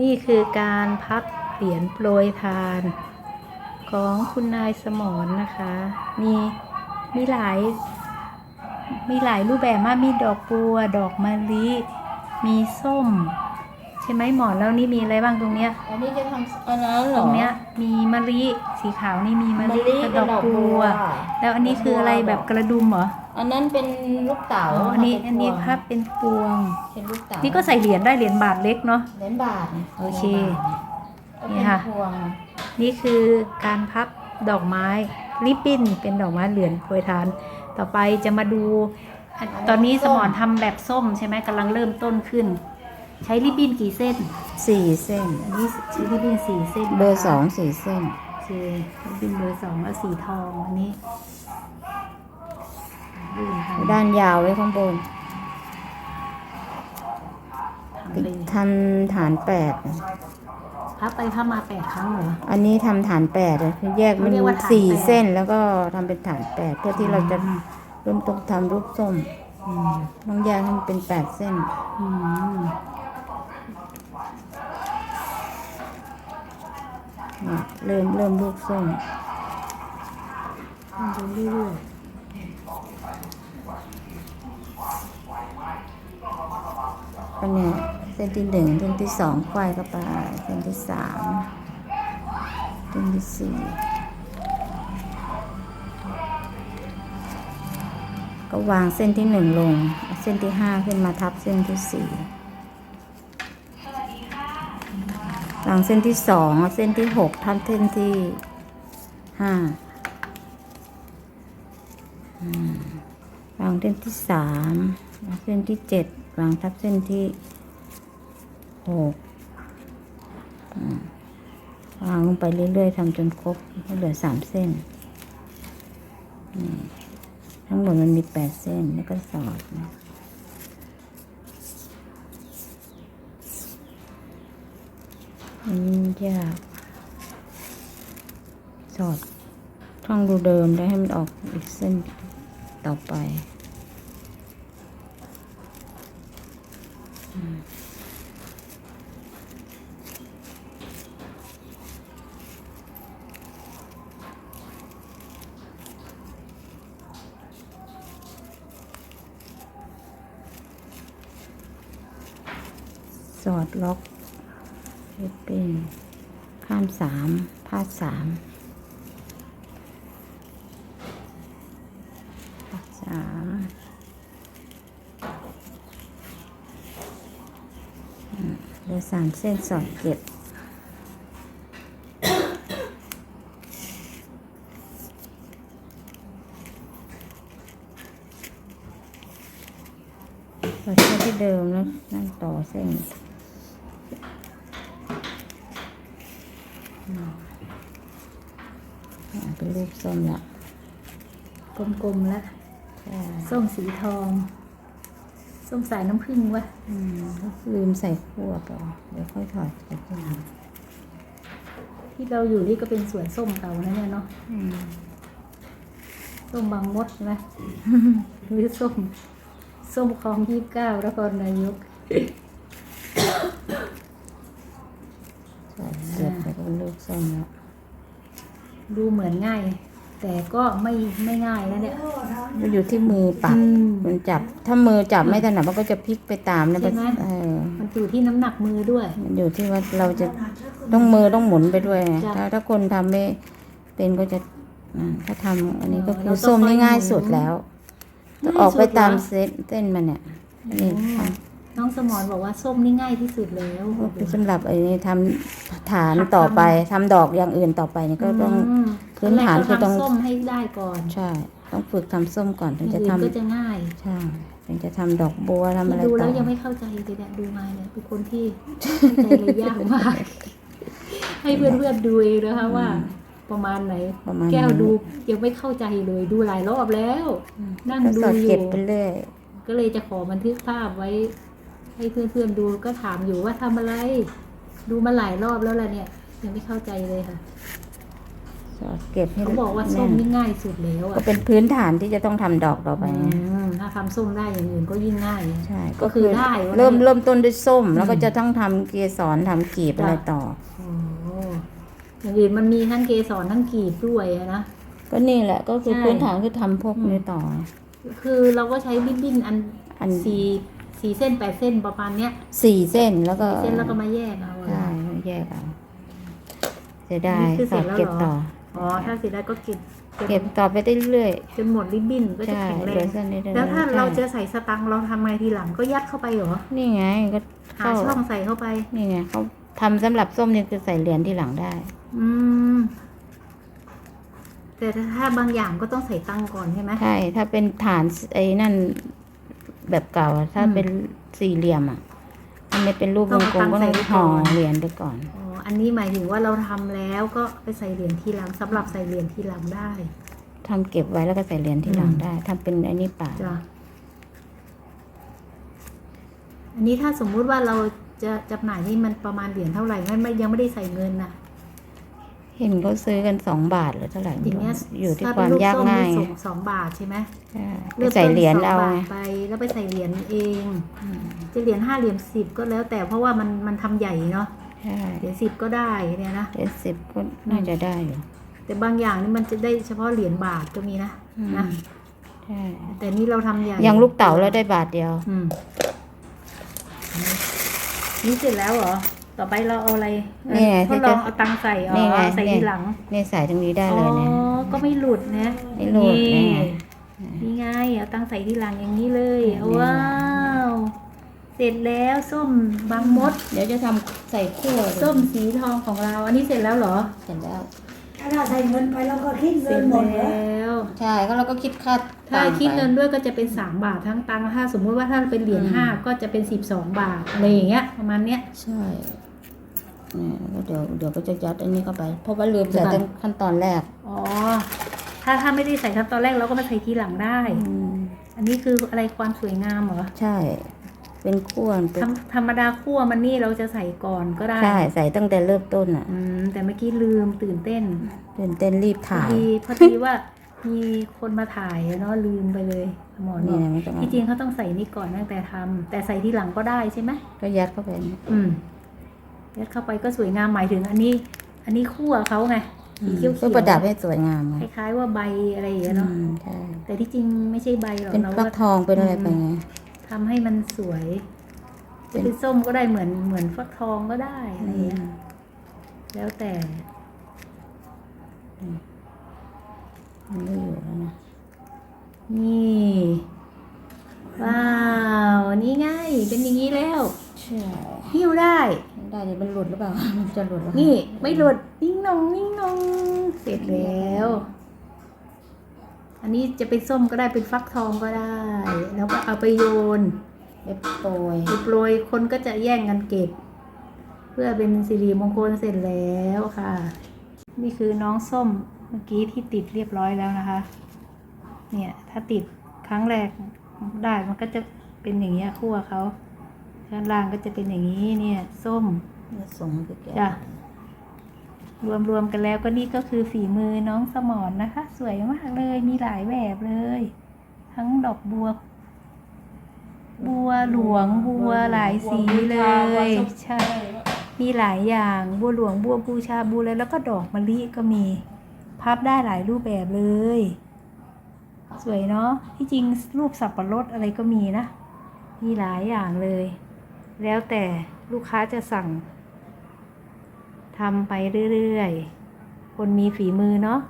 นี่คือการพับเหรียญโปรยทาน ของคุณนายสมรนนะคะ มีมีหลาย มีหลายรูปแบบมากมีดอกบัว ดอกมะลิ มีส้ม ใช่ไหมหมอนแล้วนี่มีอะไรบ้างตรงเนี้ย อันนี้จะทำอันนั้นเหรตอ รงเนี้ยมีมะลิสีขาวนี่มีมะลิกับดอกบัวแล้วอันนี้คืออะไรแบบกระดุมเหรอ อันนั้นเป็นลูกเต๋าอ๋ออันนี้เป็อันนี้พวงพับเป็นพวง เป็นลูกเต๋านี่ก็ใส่เหรียญได้เหรียญบาทเล็กเนาะ เหรียญบาทนี่โอเคก็นี่เป็นค่ะพวงนี่คือการพับดอกไม้ริบบิ้นเป็นดอกไม้เหรียญโปรยทาน ต่อไปจะมาดูอะตอนนี้สมอนทำแบบส้มใช่ไหมกำลังเริ่มต้นขึ้น ใช้ริบบิ้นกี่เส้นสี่เส้นอันนี้ใช้ริบบิ้นสี่เส้นนะคะเบอร์สองสี่เส้น โอเคริบบิ้นเบอร์สองแล้วสีทองอันนี้ยื่นทำ ด้านยาวไว้ข้างบนทำเลยทำฐานแปดพับไปพับมาแปดครั้งเหรอ อันนี้ทำฐานแปดเลยคือแยกมันเขาเรียกว่าฐานสี่แปดเส้นแล้วก็ทำเป็นฐานแปดเพื่อที่เราจะเริ่มต้นทำรูปส้มอืมต้องแยกให้มันเป็นแปดเส้นอืมเนี่ยเริ่มเริ่มรูปส้มทำไปเรื่อยก็ เนี่ย เส้นที่หนึ่งเส้นที่สองควายเข้าไป เส้นที่สามเส้นที่สี่ก็วางเส้นที่หนึ่งลง เส้นที่ห้าขึ้นมาทับเส้นที่สี่วางเส้นที่สองเส้นที่หกทับเส้นที่ห้าอืมวางเส้นที่สามเส้นที่เจ็ด วางทับเส้นที่หกวางลงไปเรื่อยๆทำจนครบเหลือสามเส้น ทั้งหมดมันมีแปดเส้นแล้วก็สอดนะอันนี้ยากสอดช่องรูเดิมแล้ให้มันออกอีกเส้นต่อไป สอดล็อกให้เป็นข้ามสามพาดสามพาดสามอืม เหลือสามเส้นสอดเก็บสอดเส้นที่เดิมแล้วนั่งต่อเส้นอ่าเป็นรูปส้มละๆกลมๆแล้วใช่ส้มสีทอง ส้มสายน้ำผึ้งวะอืมลืมใส่ขั้วเปล่าเดี๋ยวค่อยถอดใส่ขั้วที่เราอยู่นี่ก็เป็นสวนส้มเก่านะเนี่ยเนาะอืมส้มบางมดใช่ไหมหรือส้ม ส้มคลองยี่สิบเก้านครนายกสอดเก็บแล้วก็เป็นรูปส้มละดูเหมือนง่าย แต่ก็ไม่ไม่ง่ายนะเนี่ย มันอยู่ที่มือปักอืมมันจับ ถ้ามือจับไม่ถนัดมันก็จะพลิกไปตามนะใช่ไหม เออมันอยู่ที่น้ำหนักมือด้วย มันอยู่ที่ว่าเราจะต้องมือต้องหมุนไปด้วยไงจ้ะ ถ้าถ้าคนทำไม่เป็นก็จะอ่าถ้าทำอันนี้ก็คือเราต้องส้มนี่ง่ายค่อยหมุนสุดแล้วง่ายออกไปสุดเหรอตามเส้นเส้นมันเนี่ยอันนี้ทำ น้องสมอนบอกว่าส้มนี่ง่ายที่สุดแล้วก็คือสำหรับไอ้นี่ทำฐานต่อไปทำดอกอย่างอื่นต่อไปนี่ก็ต้องม พื้นฐานคือต้องแรกก็ทำส้มให้ได้ก่อนใช่ ต้องฝึกทำส้มก่อนถึงอจะย่างทำอื่นก็จะง่ายใช่ถึงจะทำดอกบัวทำอะไรดูต่แล้อวยังไม่เข้าใจเลยเนี่ยดูมาเนี่ยเป็นคนที่เข้าใจเลยยากมากให้เพื่อนๆดูเองนะคะว่า ประมาณไหนประมาณแก้วนี้ดูยังไม่เข้าใจเลยดูหลายรอบแล้ว นั่งก็ดูสอดอยู่เก็บไปเรื่อยก็เลยจะขอบันทึกภาพไว้ ให้เพื่อนๆดูก็ถามอยู่ว่าทำอะไร ดูมาหลายรอบแล้วล่ะเนี่ย ยังไม่เข้าใจเลยค่ะ สอดเก็บให้เขาบอกว่าส้มแน่นนี่ง่ายสุดแล้วก็อะเป็นพื้นฐานที่จะต้องทำดอกต่อไปอืนะมถ้าทำส้มได้อย่างอื่นก็ยิ่งง่ายใช่ก็คือได้ว่าเริ่มเริ่มต้นด้วยส้ม แล้วก็อืมจะต้องทำเกสรทำกีบจ้ะอะไรต่อโอ้อย่างอื่นมันมีทั้งเกสรทั้งกลีบด้วยอะนะก็นี่แหละก็คือใช่พื้นฐานคือทำพวกนี้ต่อ คือเราก็ใช้ริบบิ้นอันอันสี่สี่เส้นแปดเส้นประมาณเนี้ยสี่เส้นแล้วก็เส้นแล้วก็มาแยกเอาอะใช่แยกเอาจะได้นี่คือสเสร็อจดแล้วเก็บเหรอต่อ อ๋อถ้าเสร็จแล้วก็เก็บเก็บต่อไปได้เรื่อยจนหมดริบบิ้นก็ๆจะใช่แข็งแรเหลืองเส้นนี้ได้แล้วถ้าใช่เราจะใส่สตังค์เราทำไงทีหลังก็ยัดเข้าไปเหรอ นี่ไงก็หาเข้าช่องใส่เข้าไป นี่ไงเขาทำสำหรับส้มนี่คือใส่เหรียญที่หลังได้ อืมแต่ถ้าบางอย่างก็ต้องใส่ตังค์ก่อนใช่ไหมใช่ ถ้าเป็นฐานไอ้นั่นแบบเก่าอะถ้าอืมเป็นสี่เหลี่ยมอะถ้าไม่เป็นรูปต้วองงกลมเอาก็ตัต้องงค์ใส่ห่อไว้ก่อนเหรียญไปก่อนอ๋ ออันนี้หมายถึงว่าเราทำแล้วก็ไปใส่เหรียญทีหลังสำหรับใส่เหรียญทีหลังได้ทำเก็บไว้แล้วก็ใส่เหรียญที่หลังอืมได้ทำเป็นไอ้นี่เปล่าจ้ะอันนี้ถ้าสมมุติว่าเราจะจำหน่ายนี่มันประมาณเหรียญเท่าไหร่ไม่ไม่ยังไม่ได้ใส่เงินนะเห็นเขาซื้อกันสองบาทหรือเท่าไหร่อย่างเงี้ยอยู่ที่ถ้ความเป็นลูยากส้มง่ายนี่ส่งสองบาทใช่ไหมใช่ไปเริ่มใส่ต้นเหรียญสงเอาบาไงทไปแล้วไปใส่เหรียญเองจะเหรียญห้าเหรียญสิบก็แล้วแต่เพราะว่ามันมันทำใหญ่เนาะ ใช่เหรียญสิบก็ได้เนี่ยนะเหรียญสิบก็น่าจะได้อยู่แต่บางอย่างนี่มันจะได้เฉพาะเหรียญบาทก็มีนะอืมนะใช่แต่นี่เราทำใหญ่อย่างลูกเต๋าแล้วได้บาทเดียวอืมนี่เสร็จแล้วเหรอต่อไปเราเอาอะไรนี่ไงทดลองเอาตังค์ใส่อ๋นี่ไงอใส่ทีหลังนี่ใส่ตรงนี้ได้อ๋เลอยเนี่ยก็ไม่หลุดนะไม่หลุดนี่นี่ไงนี่ไงเอาตังค์ใส่ทีหลังอย่างนี้เลยนี่ไงว้าว เสร็จแล้วส้มบางมด เดี๋ยวจะทำใส่ขั้วส้มสีทองของเรา อันนี้เสร็จแล้วเหรอ เสร็จแล้ว ถ้าเราใส่เงินไปเราก็คิดเสเงิร็นจหมดเหรอแล้ว ใช่ก็เราก็คิดค่าถ้าต่งคิดไปเงินด้วยก็จะเป็นสามบาททั้งตังค์ถ้าสมมุติว่าถ้าเป็นเหรียญอืม ห้าก็จะเป็นสิบสองบาทอะไรอย่างเงี้ยประมาณเนี้ย ใช่เนี่ยแล้วก็เดี๋ยวเดี๋ยวก็จะยัดอันนี้เข้าไป เพราะว่าลืมเดี๋ใส่ยวก่อนตั้งขั้นตอนแรกอ๋อ ถ้าถ้าไม่ได้ใส่ขั้นตอนแรกเราก็มาใส่ทีหลังได้ อืมอันนี้คืออะไรความสวยงามเหรอ ใช่ เป็นขั้วเป็นธรรมธรรมดาคั่วมันนี่เราจะใส่ก่อนก็ได้ใช่ใส่ตั้งแต่เริ่มต้นอะ อืมแต่เมื่อกี้ลืมตื่นเต้นตื่นเต้นรีบพอถ่ายดีพอดีว่ามีคนมาถ่ายอะเนาะลืมไปเลยหมอนบนี่อกนะไม่ต้องที่จริงเขาต้องใส่นี่ก่อนตั้งแต่ทำแต่ใส่ทีหลังก็ได้ใช่ไหมก็ยัดเข้าไปเนี่ยอืมยัดเข้าไปก็สวยงามหมายถึงอันนี้ อันนี้คั่วเขาไงสีเขียวก็ประดับให้สวยงามไงคล้ายๆว่าใบอะไรอย่างอืเงี้ยเนาะมใช่แต่ที่จริงไม่ใช่ใบหรอกเป็นเราฟักก็ทองเป็นอะไรไปไง ทำให้มันสวยเป็จะนเป็นส้มก็ได้เหมือนเหมือนฟักทองก็ได้อะไรอย่างเงี้ยแล้วแต่มันไม่อยู่แล้วนะนี่ ว้าว นี่ไงเป็นอย่างนี้แล้วใช่หิ้วได้ ได้เดี๋ยวมันหลุดหรือเปล่า มันจะหลุดหรอนี่ ไม่หลุดนิ่งนองนิ่งนองเสร็จแล้ว อันนี้จะเป็นส้มก็ได้เป็นฟักทองก็ได้ แล้วก็เอาไปโยนเล็บโปรยไปโปรยคนก็จะแย่งกันเก็บ เพื่อเป็นสิริมงคลเสร็จแล้วค่ะ นี่คือน้องส้มเมื่อกี้ที่ติดเรียบร้อยแล้วนะคะ เนี่ยถ้าติดครั้งแรกได้มันก็จะเป็นอย่างเงี้ยคั่วเขาข้างล่างก็จะเป็นอย่างนี้เนี่ย ส้มเนี่ยส่งให้พี่แกจ้ะ รวมรวมกันแล้วก็นี่ก็คือฝีมือน้องสมอนนะคะ สวยมากเลยมีหลายแบบเลย ทั้งดอกบัว บัวหลวงบัวหลายสีเลยใช่มีหลายอย่างบัวหลวงบัวบูชาบัวเลยแล้วก็ดอกมะลิก็มีพับได้หลายรูปแบบเลย สวยเนาะที่จริงรูปสับปะรดอะไรก็มีนะ มีหลายอย่างเลย แล้วแต่ลูกค้าจะสั่ง ทำไปเรื่อยๆ คนมีฝีมือเนาะ